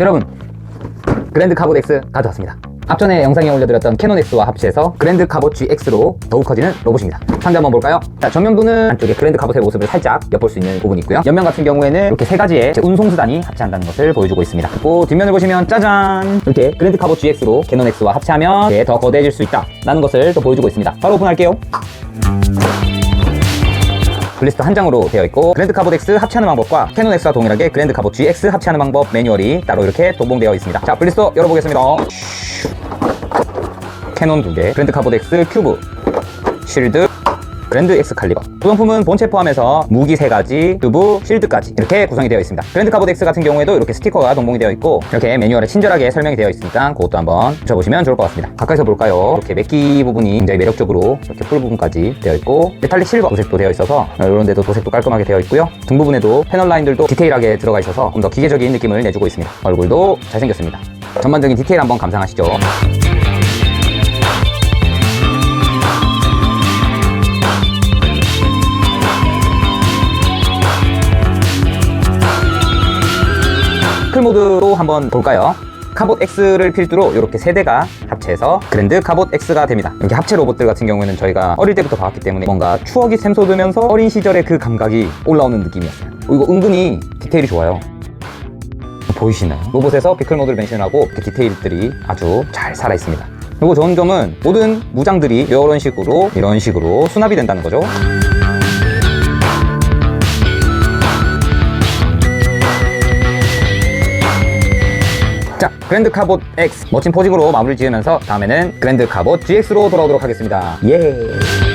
여러분. 그랜드 카봇 X 가져왔습니다. 앞전에 영상에 올려드렸던 캐논 X와 합체해서 그랜드 카봇 GX로 더욱 커지는 로봇입니다. 상자 한번 볼까요? 자 전면부는 안쪽에 그랜드 카봇의 모습을 살짝 엿볼 수 있는 부분이 있고요. 옆면 같은 경우에는 이렇게 세 가지의 제 운송수단이 합체한다는 것을 보여주고 있습니다. 그리고 뒷면을 보시면 짜잔! 이렇게 그랜드 카봇 GX로 캐논 X와 이렇게 더 거대해질 수 있다 라는 것을 또 보여주고 있습니다. 바로 오픈할게요 블리스터 한 장으로 되어 있고 그랜드 카봇 X 합체하는 방법과 캐논 X와 동일하게 그랜드 카봇 GX 합체하는 방법 매뉴얼이 따로 이렇게 동봉되어 있습니다. 자 블리스터 열어보겠습니다. 캐논 두개 그랜드 X 큐브 실드 그랜드 X 칼리버 구성품은 본체 포함해서 무기 3가지, 튜브, 실드까지 이렇게 구성이 되어 있습니다. 그랜드 카봇 X 같은 경우에도 이렇게 스티커가 동봉이 되어 있고 이렇게 매뉴얼에 친절하게 설명이 되어 있으니까 그것도 한번 붙여보시면 좋을 것 같습니다. 가까이서 볼까요? 이렇게 메끼 부분이 굉장히 매력적으로 이렇게 풀 부분까지 되어 있고 메탈릭 실버 도색도 되어 있어서 이런 데도 도색도 깔끔하게 되어 있고요. 등 부분에도 패널 라인들도 디테일하게 들어가 있어서 좀 더 기계적인 느낌을 내주고 있습니다. 얼굴도 잘생겼습니다. 전반적인 디테일 한번 감상하시죠 클 모드로 한번 볼까요? 카봇 X를 필두로 이렇게 세 대가 합체해서 그랜드 카봇 X가 됩니다. 이렇게 합체 로봇들 같은 경우에는 저희가 어릴 때부터 봐왔기 때문에 뭔가 추억이 샘솟으면서 어린 시절의 그 감각이 올라오는 느낌이었어요. 어, 이거 은근히 디테일이 좋아요. 보이시나요? 로봇에서 피클 모드를 변신하고 그 디테일들이 아주 잘 살아 있습니다. 그리고 좋은 점은 모든 무장들이 이런 식으로 이런 식으로 수납이 된다는 거죠. 자, 그랜드 카봇 X 멋진 포징으로 마무리 지으면서 다음에는 그랜드 카봇 GX로 돌아오도록 하겠습니다. 예.